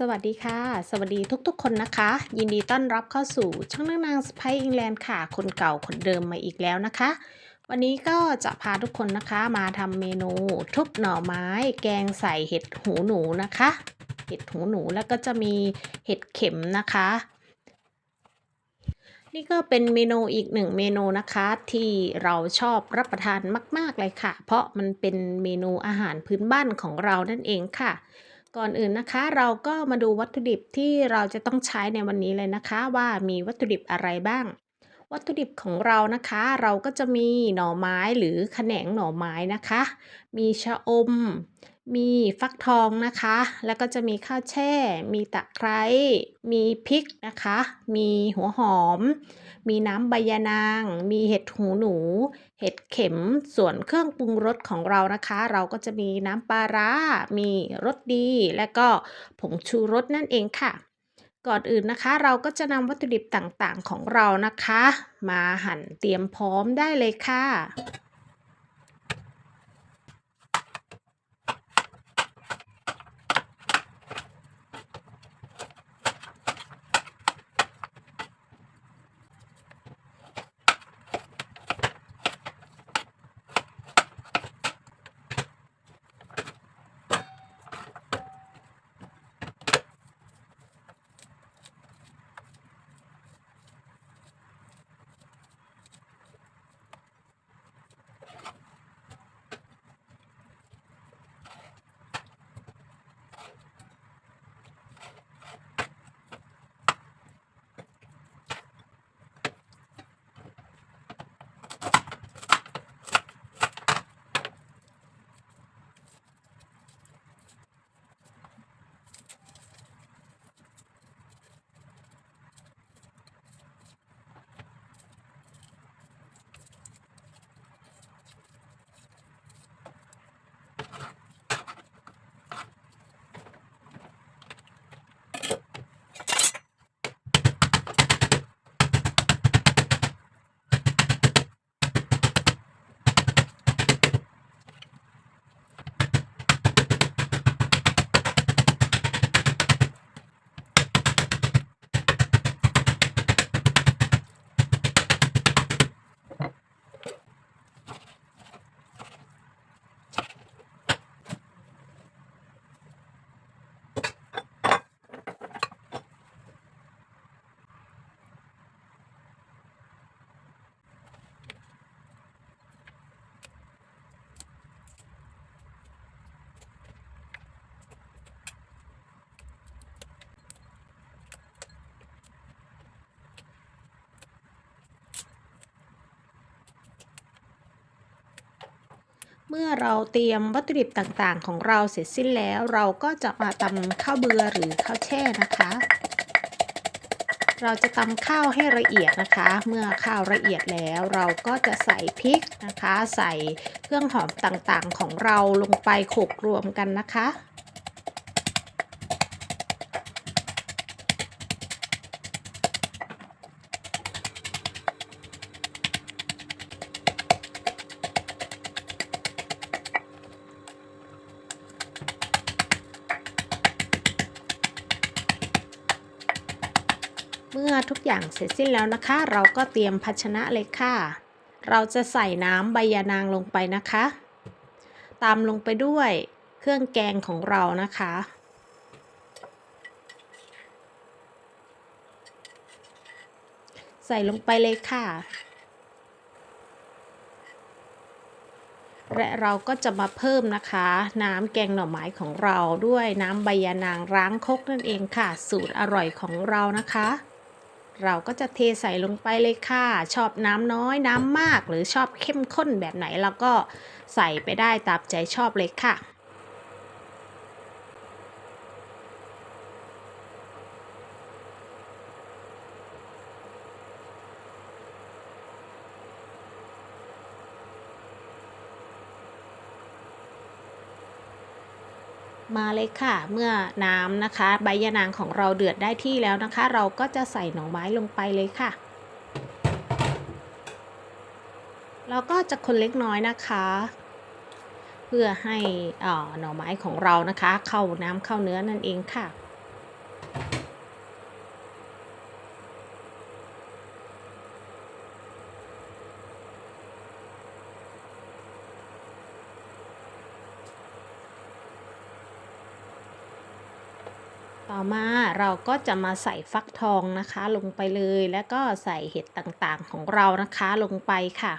สวัสดีค่ะ สวัสดีทุกๆ คนนะคะ ยินดีต้อนรับเข้าสู่ช่องนางนางสไปอิงแลนด์ค่ะ คนเก่าคนเดิมมาอีกแล้วนะคะ วันนี้ก็จะพาทุกคนนะคะมาทำเมนูทุบหน่อไม้ แกงใส่เห็ดหูหนูนะคะ เห็ดหูหนูแล้วก็จะมีเห็ดเข็มนะคะ นี่ก็เป็นเมนูอีกหนึ่งเมนูนะคะที่เราชอบรับประทานมาก ๆเลยค่ะ เพราะมันเป็นเมนูอาหารพื้นบ้านของเรานั่นเองค่ะ ก่อนอื่นนะคะ เราก็มาดูวัตถุดิบที่เราจะต้องใช้ในวันนี้เลยนะคะ ว่ามีวัตถุดิบอะไรบ้าง วัตถุดิบของเรานะคะ เราก็จะมีหน่อไม้หรือแขนงหน่อไม้นะคะ มีชะอม มีฟักทองนะคะ แล้วก็จะมีข้าวแช่ มีตะไคร้มีพริกนะคะ มีหัวหอม มีน้ำใบยานาง มีเห็ดหูหนู เห็ดเข็ม ส่วนเครื่องปรุงรสของเรานะคะ เราก็จะมีน้ำปลาร้า มีรสดี และก็ผงชูรสนั่นเองค่ะ ก่อนอื่นนะคะ เราก็จะนำวัตถุดิบต่างๆของเรานะคะ มาหั่นเตรียมพร้อมได้เลยค่ะ มื่อเราเตรียมวัตถุดิบต่างๆ ของเราเสร็จสิ้นแล้ว เราก็จะมาตำข้าวเบือหรือข้าวแช่นะคะ เราจะตำข้าวให้ละเอียดนะคะ เมื่อข้าวละเอียดแล้วเราก็จะใส่พริกนะคะ ใส่เครื่องหอมต่างๆของเราลงไปโขลกรวมกันนะคะ เมื่อทุกอย่างเสร็จสิ้นแล้วนะคะ เราก็เตรียมภาชนะเลยค่ะ เราจะใส่น้ำใบยานางลงไปนะคะ ตามลงไปด้วยเครื่องแกงของเรานะคะ ใส่ลงไปเลยค่ะ และเราก็จะมาเพิ่มนะคะ น้ำแกงหน่อไม้ของเราด้วยน้ำใบยานางร้างคกนั่นเองค่ะ สูตรอร่อยของเรานะคะ เราก็จะเทใส่ลงไปเลยค่ะ ชอบน้ำน้อยน้ำมาก หรือชอบเข้มข้นแบบไหนเราก็ใส่ไปได้ตามใจชอบเลยค่ะ มาเลยค่ะ เมื่อน้ำนะคะ ใบยะนางของเราเดือดได้ที่แล้วนะคะ เราก็จะใส่หน่อไม้ลงไปเลยค่ะเราก็จะคนเล็กน้อยนะคะ เพื่อให้อ่อหน่อไม้ของเรานะคะ เข้าน้ำเข้าเนื้อนั่นเองค่ะ ต่อมาเราก็จะมาใส่ฟักทองนะคะ ลงไปเลยแล้วก็ใส่เห็ดต่างๆของเรานะคะลงไปค่ะ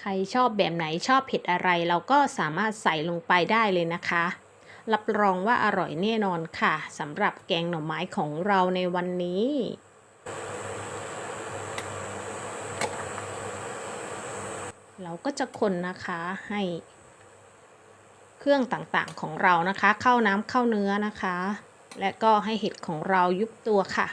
ใครชอบแบบไหนชอบเผ็ดอะไร เราก็สามารถใส่ลงไปได้เลยนะคะ รับรองว่าอร่อยแน่นอนค่ะสำหรับแกงหน่อไม้ของเราในวันนี้เราก็จะคนนะคะให้ เครื่องต่างๆของเรานะคะ เข้าน้ำเข้าเนื้อนะคะ และก็ให้เห็ดของเรายุบตัวค่ะ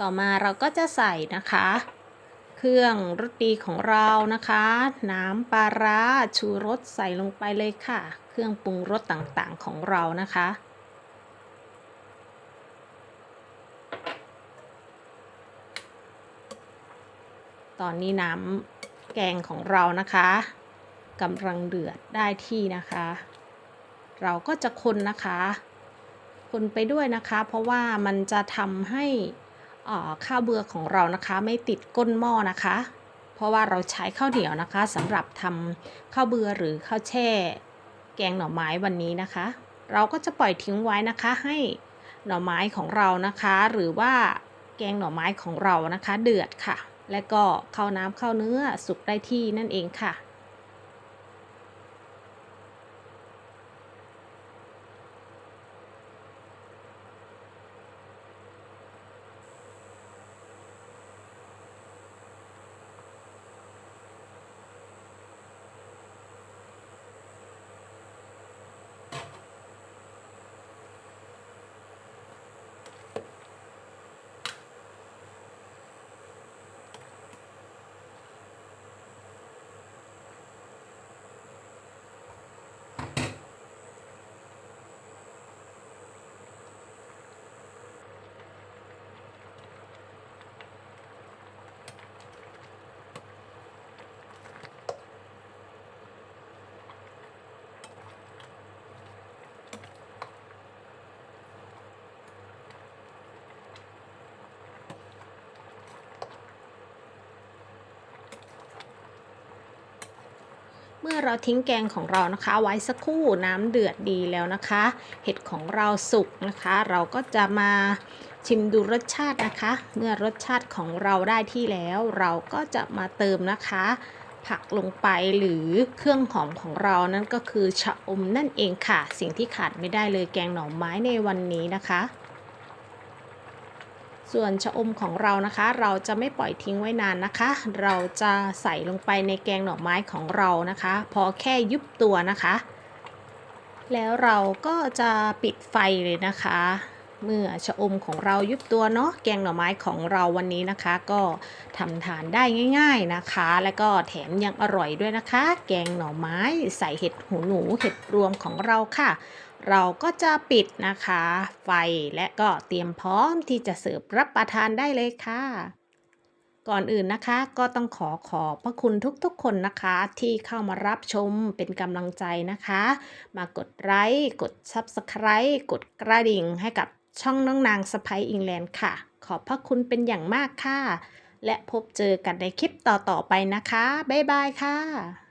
ต่อมาเราก็จะใส่นะคะ เครื่องรสดีของเรานะคะ น้ำปลาร้าชูรสใส่ลงไปเลยค่ะ เครื่องปรุงรสต่างๆของเรานะคะ ตอนนี้น้ำแกงของเรานะคะกำลังเดือดได้ที่นะคะ เราก็จะคนนะคะ คนไปด้วยนะคะ เพราะว่ามันจะทำให้ ข้าวเบือของเรานะคะ ไม่ติดก้นหม้อนะคะ เพราะว่าเราใช้ข้าวเหนียวนะคะสำหรับทำข้าวเบือหรือข้าวแช่ แกงหน่อไม้วันนี้นะคะ เราก็จะปล่อยทิ้งไว้นะคะให้หน่อไม้ของเรานะคะ หรือว่าแกงหน่อไม้ของเรานะคะ เดือดค่ะ และก็เข้าน้ำเข้าเนื้อสุกได้ที่นั่นเองค่ะ มื่อเราทิ้งแกงของเรานะคะ ไว้สักครู่น้ำเดือดดีแล้วนะคะ เห็ดของเราสุกนะคะ เราก็จะมาชิมดูรสชาตินะคะ เมื่อรสชาติของเราได้ที่แล้ว เราก็จะมาเติมนะคะ ผักลงไปหรือเครื่องหอมของเรานั่นก็คือชะอมนั่นเองค่ะ สิ่งที่ขาดไม่ได้เลยแกงหน่อไม้ในวันนี้นะคะ ส่วนชะอมของเรานะคะ เราจะไม่ปล่อยทิ้งไว้นานนะคะ เราจะใส่ลงไปในแกงหน่อไม้ของเรานะคะ พอแค่ยุบตัวนะคะ แล้วเราก็จะปิดไฟเลยนะคะ เมื่อชะอมของเรายุบตัวเนาะแกงหน่อไม้ของเราวันนี้นะคะ ก็ทำทานได้ง่าย ๆนะคะ และก็แถมยังอร่อยด้วยนะคะ แกงหน่อไม้ใส่เห็ดหูหนูเห็ดรวมของเราค่ะ เราก็จะปิดนะคะ ไฟและก็เตรียมพร้อมที่จะเสิร์ฟรับประทานได้เลยค่ะ ก่อนอื่นนะคะก็ต้องขอขอบพระคุณทุกๆคนนะคะ ที่เข้ามารับชมเป็นกำลังใจนะคะ มากดไลค์กด Subscribe กดกระดิ่งให้กับช่องน้องนางสไปอิงแลนด์ค่ะ ขอบพระคุณเป็นอย่างมากค่ะ และพบเจอกันในคลิปต่อๆไปนะคะ บ๊ายบายค่ะ